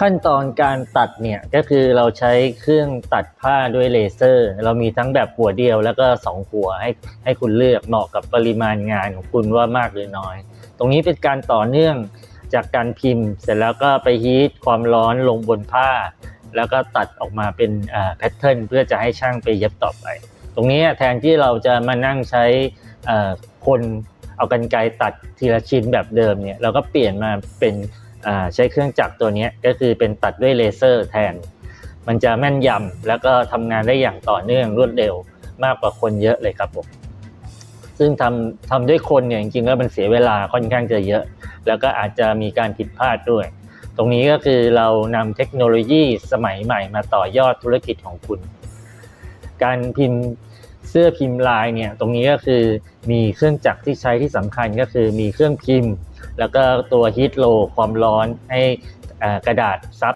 ขั้นตอนการตัดเนี่ยก็คือเราใช้เครื่องตัดผ้าด้วยเลเซอร์ เรามีทั้งแบบหัวเดียวแล้วก็สองหัวให้ให้คุณเลือกเหมาะกับปริมาณงานของคุณว่ามากหรือน้อย ตรงนี้เป็นการต่อเนื่องจากการพิมพ์ เสร็จแล้วก็ไปฮีทความร้อนลงบนผ้า แล้วก็ตัดออกมาเป็นแพทเทิร์นเพื่อจะให้ช่างไปเย็บต่อไป ตรงนี้แทนที่เราจะมานั่งใช้คนเอากันไกรตัดทีละชิ้นแบบเดิมเนี่ยเราก็เปลี่ยนมาเป็น ใช้เครื่องจักรตัวนี้ก็คือเป็นตัดด้วยเลเซอร์แทน มันจะแม่นยำแล้วก็ทำงานได้อย่างต่อเนื่องรวดเร็วมากกว่าคนเยอะเลยครับผมซึ่งทำทำด้วยคนเนี่ยจริงๆแล้วมันเสียเวลาค่อนข้างจะเยอะ แล้วก็อาจจะมีการผิดพลาดด้วย ตรงนี้ก็คือเรานำเทคโนโลยีสมัยใหม่มาต่อยอดธุรกิจของคุณ การพิมพ์เสื้อพิมพ์ลายเนี่ยตรงนี้ก็คือมีเครื่องจักรที่ใช้ที่สำคัญก็คือมีเครื่องพิมพ์ แล้วก็ตัวฮีทโลความร้อนให้กระดาษซับ